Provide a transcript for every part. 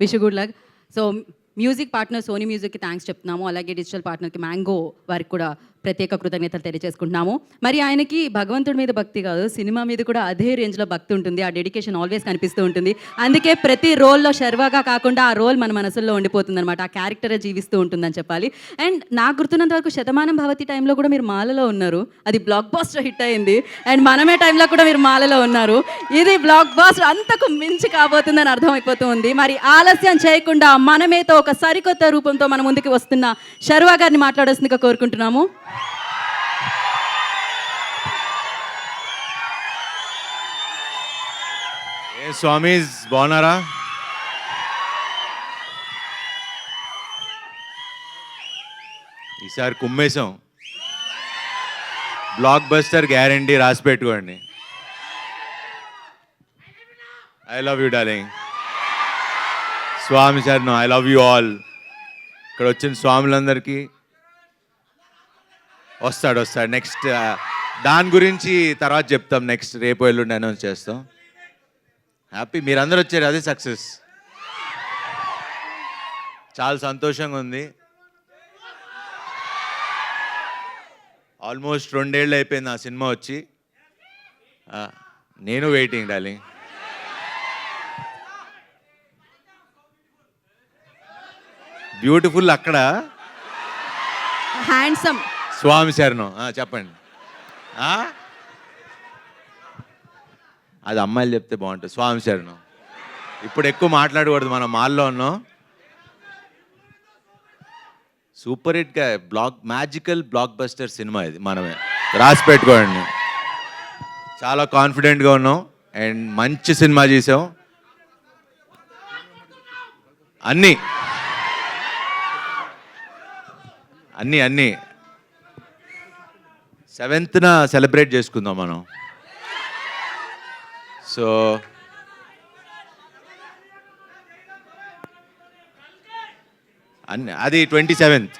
Wish good luck so music partner Sony మ్యూజిక్కి thanks చెప్తున్నాము. అలాగే డిజిటల్ పార్ట్నర్కి మ్యాంగో వారికి కూడా ప్రత్యేక కృతజ్ఞతలు తెలియజేసుకుంటున్నాము. మరి ఆయనకి భగవంతుడి మీద భక్తి కాదు సినిమా మీద కూడా అదే రేంజ్లో భక్తి ఉంటుంది ఆ డెడికేషన్ ఆల్వేస్ కనిపిస్తూ ఉంటుంది. అందుకే ప్రతి రోల్లో శర్వాగా కాకుండా ఆ రోల్ మన మనసుల్లో ఉండిపోతుంది అనమాట ఆ క్యారెక్టరే జీవిస్తూ ఉంటుందని చెప్పాలి. అండ్ నాకు గుర్తున్నంత వరకు శతమానం భవతి టైంలో కూడా మీరు మాలలో ఉన్నారు. అది బ్లాక్ బాస్టర్ హిట్ అయింది. అండ్ మనమే టైంలో కూడా మీరు మాలలో ఉన్నారు. ఇది బ్లాక్ బాస్టర్ అంతకు మించి కాబోతుందని అర్థమైపోతూ ఉంది. మరి ఆలస్యం చేయకుండా మనమేతో ఒక సరికొత్త రూపంతో మన ముందుకు వస్తున్న శర్వా గారిని మాట్లాడాల్సిందిగా కోరుకుంటున్నాము. ఏ స్వామీస్ బాగున్నారా ఈసారి కుమ్మేశాం బ్లాక్ బస్టర్ గ్యారంటీ రాసి పెట్టుకోండి I love you darling Swami sir no I love you all ఇక్కడ వచ్చిన స్వాములందరికీ వస్తాడు వస్తాడు. నెక్స్ట్ దాని గురించి తర్వాత చెప్తాం. నెక్స్ట్ రేపు ఎల్లుండి అనౌన్స్ చేస్తాం. హ్యాపీ మీరందరూ వచ్చారు అదే సక్సెస్ చాలా సంతోషంగా ఉంది. ఆల్మోస్ట్ రెండేళ్ళు అయిపోయింది ఆ సినిమా వచ్చి. నేను వెయిటింగ్ డార్లింగ్ బ్యూటిఫుల్ అక్కడ. హ్యాండ్సమ్ స్వామి శరణం. చెప్పండి. అది అమ్మాయిలు చెప్తే బాగుంటుంది. స్వామి శరణం. ఇప్పుడు ఎక్కువ మాట్లాడకూడదు మనం మాల్లో ఉన్నాం సూపర్ హిట్గా block magical blockbuster cinema ఇది మనమే. రాసి పెట్టుకోండి. చాలా కాన్ఫిడెంట్గా ఉన్నాం. అండ్ మంచి సినిమా చేసాం. అన్నీ. అన్నీ అన్నీ. సెవెంత్న సెలబ్రేట్ చేసుకుందాం మనం. సో అన్ని అది ట్వంటీ సెవెంత్.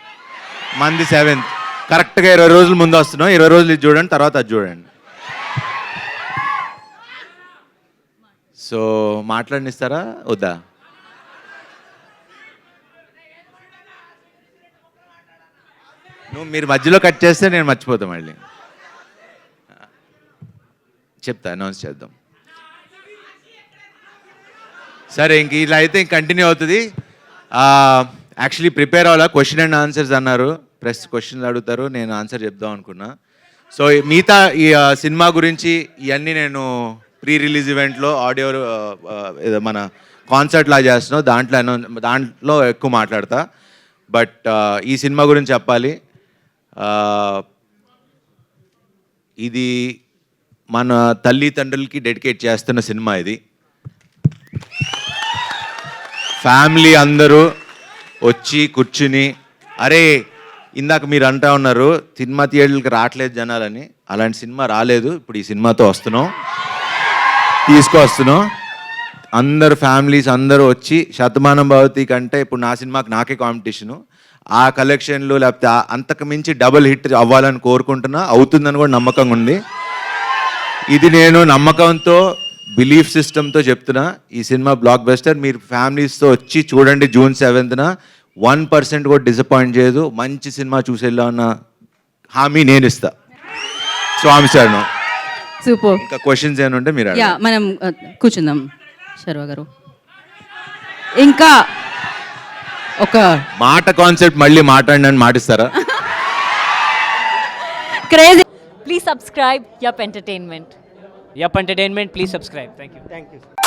మంది సెవెంత్. కరెక్ట్గా ఇరవై రోజులు ముందు వస్తున్నాం. ఇరవై రోజులు ఇది చూడండి తర్వాత అది చూడండి. సో మాట్లాడినిస్తారా? వద్దా? నువ్వు మీరు మధ్యలో కట్ చేస్తే నేను మర్చిపోతా మళ్ళీ. చెప్తా అనౌన్స్ చేద్దాం. సరే ఇంక ఇలా అయితే ఇంక కంటిన్యూ అవుతుంది. యాక్చువల్లీ ప్రిపేర్ అవ్వాలా? క్వశ్చన్ అండ్ ఆన్సర్స్ అన్నారు. ప్రెస్ క్వశ్చన్లు అడుగుతారు నేను ఆన్సర్ చెప్దాం అనుకున్నా. సో మిగతా ఈ సినిమా గురించి ఇవన్నీ నేను ప్రీ రిలీజ్ ఈవెంట్లో ఆడియో ఏదో మన కాన్సర్ట్లా చేస్తున్నాం. దాంట్లో దాంట్లో ఎక్కువ మాట్లాడతా. బట్ ఈ సినిమా గురించి చెప్పాలి. ఇది మన తల్లిదండ్రులకి డెడికేట్ చేస్తున్న సినిమా ఇది. ఫ్యామిలీ అందరూ వచ్చి కూర్చుని అరే ఇందాక మీరు అంటా ఉన్నారు సినిమా థియేటర్లకు రావట్లేదు జనాలని. అలాంటి సినిమా రాలేదు ఇప్పుడు ఈ సినిమాతో వస్తున్నాం. తీసుకొస్తున్నాం. అందరు ఫ్యామిలీస్ అందరూ వచ్చి శతమానం భవతి కంటే ఇప్పుడు నా సినిమాకి నాకే కాంపిటీషను. ఆ కలెక్షన్లు లేకపోతే అంతకు మించి డబుల్ హిట్ అవ్వాలని కోరుకుంటున్నా అవుతుందని కూడా నమ్మకంగా ఉంది. ఇది నేను నమ్మకంతో బిలీఫ్ సిస్టమ్తో చెప్తున్నా. ఈ సినిమా బ్లాక్ బస్టర్ మీరు ఫ్యామిలీస్తో వచ్చి చూడండి జూన్ సెవెంత్న వన్ పర్సెంట్ కూడా డిసప్పాయింట్ చేయదు. మంచి సినిమా చూసేలా ఉన్న హామీ నేను ఇస్తా. స్వామి సూపర్ ఇంకా క్వశ్చన్స్ ఏమైనా ఉంటే మీరు. మనం కూర్చుందాం శర్వా గారు. ఇంకా ఒక మాట కాన్సెప్ట్ మళ్ళీ మాట్లాడినని మాటిస్తారా? Crazy please subscribe app entertainment app entertainment please subscribe thank you thank you